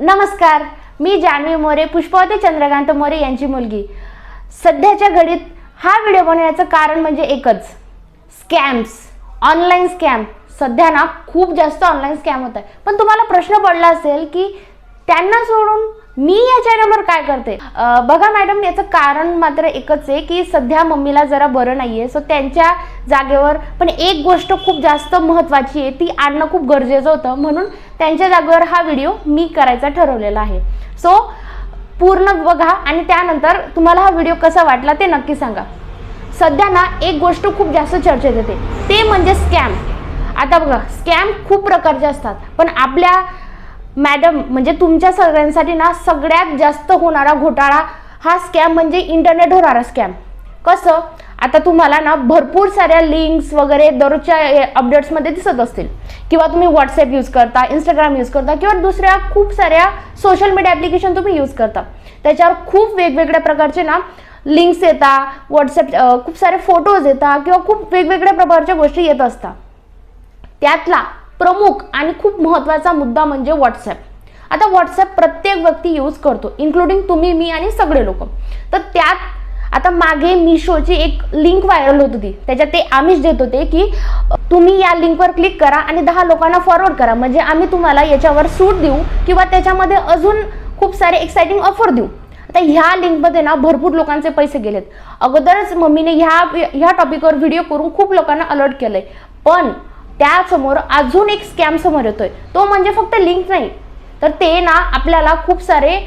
नमस्कार मी जान्हवी मोरे पुष्पावती चंद्रकांत मोरे यांची मुलगी. सध्याच्या घडीत हा व्हिडिओ बनवण्याचं कारण म्हणजे एकच स्कॅम्स. Online scam. सध्या ना खूप जास्त ऑनलाईन स्कॅम होत आहे. पण तुम्हाला प्रश्न पडला असेल की त्यांना सोडून मी या चॅनलवर काय करते? बघा मॅडम याचं कारण मात्र एकच आहे की सध्या मम्मीला जरा बरं नाही आहे सो त्यांच्या जागेवर पण एक गोष्ट खूप जास्त महत्त्वाची आहे ती आणणं खूप गरजेचं होतं. म्हणून त्यांच्या जागेवर हा व्हिडिओ मी करायचा ठरवलेला आहे. सो पूर्ण बघा आणि त्यानंतर तुम्हाला हा व्हिडिओ कसा वाटला ते नक्की सांगा. सध्या ना एक गोष्ट खूप जास्त चर्चेत येते. ते म्हणजे स्कॅम. आता बघा स्कॅम खूप प्रकारचे असतात. पण आपल्या मॅडम म्हणजे तुमच्या सगळ्यांसाठी ना सगळ्यात जास्त होणारा घोटाळा हा स्कॅम म्हणजे इंटरनेट होणारा स्कॅम. कसं? आता तुम्हाला ना भरपूर साऱ्या लिंक्स वगैरे दररोजच्या अपडेट्समध्ये दिसत असतील. किंवा तुम्ही व्हॉट्सअप यूज करता इंस्टाग्राम यूज करता किंवा दुसऱ्या खूप साऱ्या सोशल मीडिया ॲप्लिकेशन तुम्ही यूज करता. त्याच्यावर खूप वेगवेगळ्या प्रकारचे ना लिंक्स येतात व्हॉट्सअप खूप सारे फोटोज येतात किंवा खूप वेगवेगळ्या प्रकारच्या गोष्टी येत असतात. त्यातला प्रमुख आणि खूप महत्त्वाचा मुद्दा म्हणजे व्हॉट्सॲप आता व्हॉट्सॲप प्रत्येक व्यक्ती यूज करतो इन्क्लुडिंग तुम्ही मी आणि सगळे लोक. तर त्यात आता मागे मिशोची एक लिंक व्हायरल होत होती. त्याच्यात ते आमिष देत होते की तुम्ही या लिंकवर क्लिक करा आणि दहा लोकांना फॉरवर्ड करा. म्हणजे आम्ही तुम्हाला याच्यावर सूट देऊ किंवा त्याच्यामध्ये अजून खूप सारे एक्साइटिंग ऑफर देऊ. आता ह्या लिंकमध्ये ना भरपूर लोकांचे पैसे गेलेत. अगोदरच मम्मीने ह्या ह्या टॉपिकवर व्हिडिओ करून खूप लोकांना अलर्ट केलं आहे पण त्यासमोर अजून एक स्कॅम समोर येतोय. तो म्हणजे फक्त लिंक नाही. तर ते ना आपल्याला खूप सारे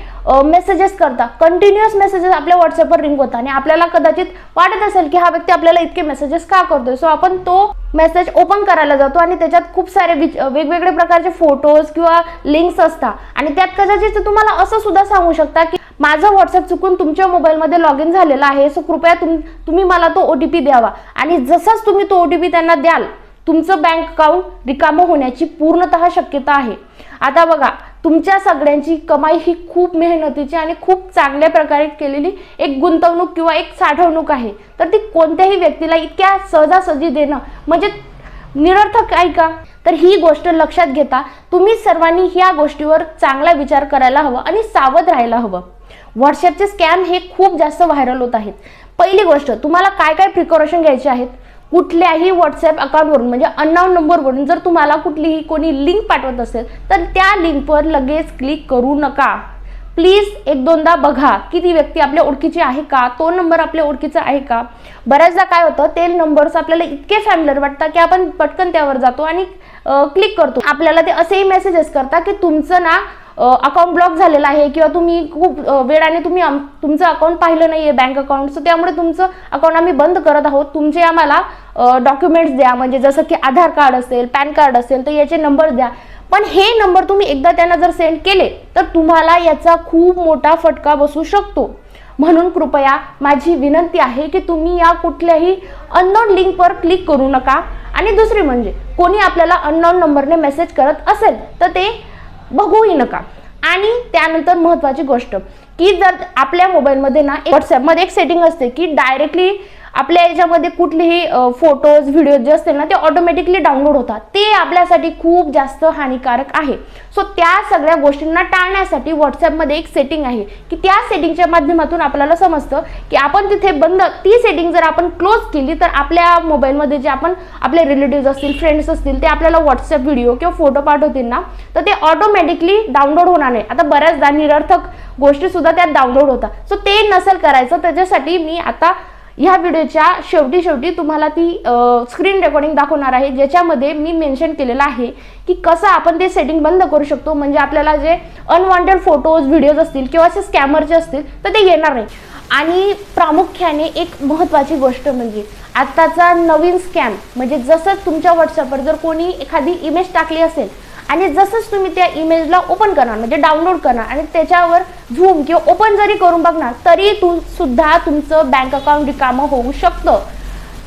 मेसेजेस करतात. कंटिन्युअस मेसेजेस आपल्या व्हॉट्सअपवर रिंग होतात. आणि आपल्याला कदाचित वाटत असेल की हा व्यक्ती आपल्याला इतके मेसेजेस का करतोय? सो आपण तो मेसेज ओपन करायला जातो आणि त्याच्यात खूप सारे विच- वेगवेगळे प्रकारचे फोटोज किंवा लिंक्स असतात. आणि त्यात कदाचित तुम्हाला असं सुद्धा सांगू शकता की माझं व्हॉट्सअप चुकून तुमच्या मोबाईलमध्ये लॉग इन झालेलं आहे. सो कृपया तुम तुम्ही मला तो ओ टी पी द्यावा. आणि जसाच तुम्ही तो ओ टी पी त्यांना द्याल तुमचं बँक अकाउंट रिकामं होण्याची पूर्णतः शक्यता आहे. आता बघा तुमच्या सगळ्यांची कमाई ही खूप मेहनतीची आणि खूप चांगल्या प्रकारे केलेली एक गुंतवणूक किंवा एक साठवणूक आहे. तर ती कोणत्याही व्यक्तीला इतक्या सहजासहजी देणं म्हणजे निरर्थक आहे का? तर ही गोष्ट लक्षात घेता तुम्ही सर्वांनी ह्या गोष्टीवर चांगला विचार करायला हवा आणि सावध राहायला हवं. व्हॉट्सअपचे स्कॅम हे खूप जास्त व्हायरल होत आहेत. पहिली गोष्ट तुम्हाला काय काय प्रिकॉशन घ्यायचे आहेत? कुठल्याही व्हॉट्सअप अकाउंटवरून म्हणजे अननाऊन नंबरवरून जर तुम्हाला कुठलीही कोणी लिंक पाठवत असेल तर त्या लिंकवर लगेच क्लिक करू नका. प्लीज एक दोनदा बघा की ती व्यक्ती आपल्या ओळखीची आहे का तो नंबर आपल्या ओळखीचा आहे का. बऱ्याचदा काय होतं ते नंबर्स आपल्याला इतके फॅमिलर वाटतात की आपण पटकन त्यावर जातो आणि क्लिक करतो. आपल्याला ते असेही मेसेजेस करतात की तुमचं ना अकाउंट ब्लॉक झालेलं आहे किंवा तुम्ही खूप वेळाने तुम्ही आम- तुमचं अकाउंट पाहिलं नाही आहे बँक अकाउंट सो त्यामुळे तुमचं अकाउंट आम्ही बंद करत आहोत. तुमचे आम्हाला डॉक्युमेंट्स द्या. म्हणजे जसं की आधार कार्ड असेल पॅन कार्ड असेल तर याचे नंबर द्या. पण हे नंबर तुम्ही एकदा त्यांना जर सेंड केले तर तुम्हाला याचा खूप मोठा फटका बसू शकतो. म्हणून कृपया माझी विनंती आहे की तुम्ही या कुठल्याही अननोन लिंकवर क्लिक करू नका. आणि दुसरी म्हणजे कोणी आपल्याला अननोन नंबरने मेसेज करत असेल तर ते बघूही नका. आणि त्यानंतर महत्त्वाची गोष्ट की जर आपल्या मोबाईलमध्ये ना व्हॉट्सअपमध्ये एक सेटिंग असते की डायरेक्टली आपल्या याच्यामध्ये कुठलेही फोटोज व्हिडिओ जे असतील ना ते ऑटोमॅटिकली डाउनलोड होतात. ते आपल्यासाठी खूप जास्त हानिकारक आहे. सो त्या सगळ्या गोष्टींना टाळण्यासाठी व्हॉट्सॲपमध्ये एक सेटिंग आहे की त्या सेटिंगच्या माध्यमातून आपल्याला समजतं की आपण तिथे बंद ती सेटिंग जर आपण क्लोज केली तर आपल्या मोबाईलमध्ये जे आपण आपले रिलेटिव्ह असतील फ्रेंड्स असतील ते आपल्याला व्हॉट्सअप व्हिडिओ किंवा फोटो पाठवतील ना तर ते ऑटोमॅटिकली डाउनलोड होणार नाही. आता बऱ्याचदा निरर्थक गोष्टीसुद्धा त्यात डाउनलोड होतात. सो ते नसेल करायचं. त्याच्यासाठी मी आता ह्या व्हिडिओच्या शेवटी शेवटी तुम्हाला ती स्क्रीन रेकॉर्डिंग दाखवणार आहे ज्याच्यामध्ये मी मेन्शन केलेलं आहे की कसं आपण ते सेटिंग बंद करू शकतो. म्हणजे आपल्याला जे अनवॉन्टेड फोटोज व्हिडिओज असतील किंवा असे स्कॅमरचे असतील तर ते येणार नाही. आणि प्रामुख्याने एक महत्त्वाची गोष्ट म्हणजे आत्ताचा नवीन स्कॅम म्हणजे जसंच तुमच्या व्हॉट्सअपवर जर कोणी एखादी इमेज टाकली असेल आणि जसंच तुम्ही त्या इमेजला ओपन करणार म्हणजे डाउनलोड करणार आणि त्याच्यावर झूम किंवा ओपन जरी करून बघणार तरी तुम सुद्धा तुमचं बँक अकाउंट रिकामं होऊ शकतं.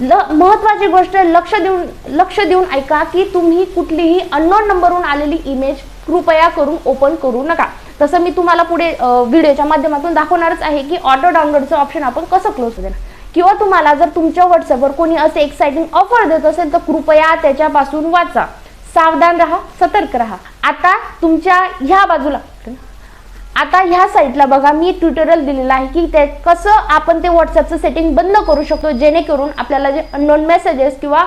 ल महत्त्वाची गोष्ट लक्ष देऊन लक्ष देऊन ऐका की तुम्ही कुठलीही अननोन नंबरवरून आलेली इमेज कृपया करून ओपन करू नका. तसं मी तुम्हाला पुढे व्हिडिओच्या माध्यमातून दाखवणारच आहे की ऑटो डाउनलोडचं ऑप्शन आपण कसं क्लोज देणार. किंवा तुम्हाला जर तुमच्या व्हॉट्सअपवर कोणी असे एक्साइटिंग ऑफर देत असेल तर कृपया त्याच्यापासून वाचा. सावधान राहा सतर्क राहा. आता तुमच्या ह्या बाजूला आता ह्या साईटला बघा मी ट्युटोरियल दिलेलं आहे की ते कसं आपण ते व्हॉट्सअपचं सेटिंग बंद करू शकतो जेणेकरून आपल्याला जे अननोन मेसेजेस किंवा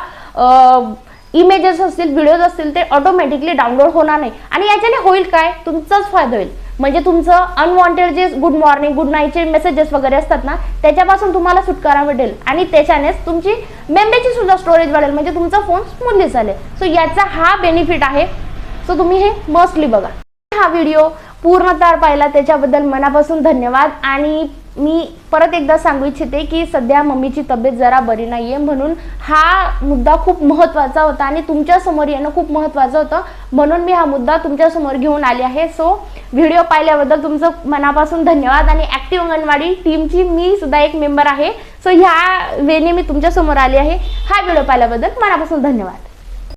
इमेजेस असतील व्हिडिओज असतील ते ऑटोमॅटिकली डाउनलोड होणार नाही. आणि याच्याने होईल काय? तुमचाच फायदा होईल. म्हणजे तुमचं अनवॉन्टेड जे गुड मॉर्निंग गुड नाईटचे मेसेजेस वगैरे असतात ना त्याच्यापासून तुम्हाला सुटकारा भेटेल आणि त्याच्यानेच तुमची मेमरीची सुद्धा स्टोरेज वाढेल. म्हणजे तुमचा फोन स्मूथली चालेल. सो याचा हा बेनिफिट आहे. सो तुम्ही हे मस्टली बघा. हा व्हिडिओ पूर्णतः पाहिला त्याच्याबद्दल मनापासून धन्यवाद. आणि मी परत एकदा सांगू इच्छिते की सध्या मम्मीची तब्येत जरा बरी नाही आहे म्हणून हा मुद्दा खूप महत्त्वाचा होता आणि तुमच्यासमोर येणं खूप महत्त्वाचं होतं. म्हणून मी हा मुद्दा तुमच्यासमोर घेऊन आले आहे. सो व्हिडिओ पाहिल्याबद्दल तुमचं मनापासून धन्यवाद आणि ॲक्टिव्ह अंगणवाडी टीमची मी सुद्धा एक मेंबर आहे. सो ह्या वेने मी तुमच्यासमोर आली आहे. हा व्हिडिओ पाहिल्याबद्दल मनापासून धन्यवाद.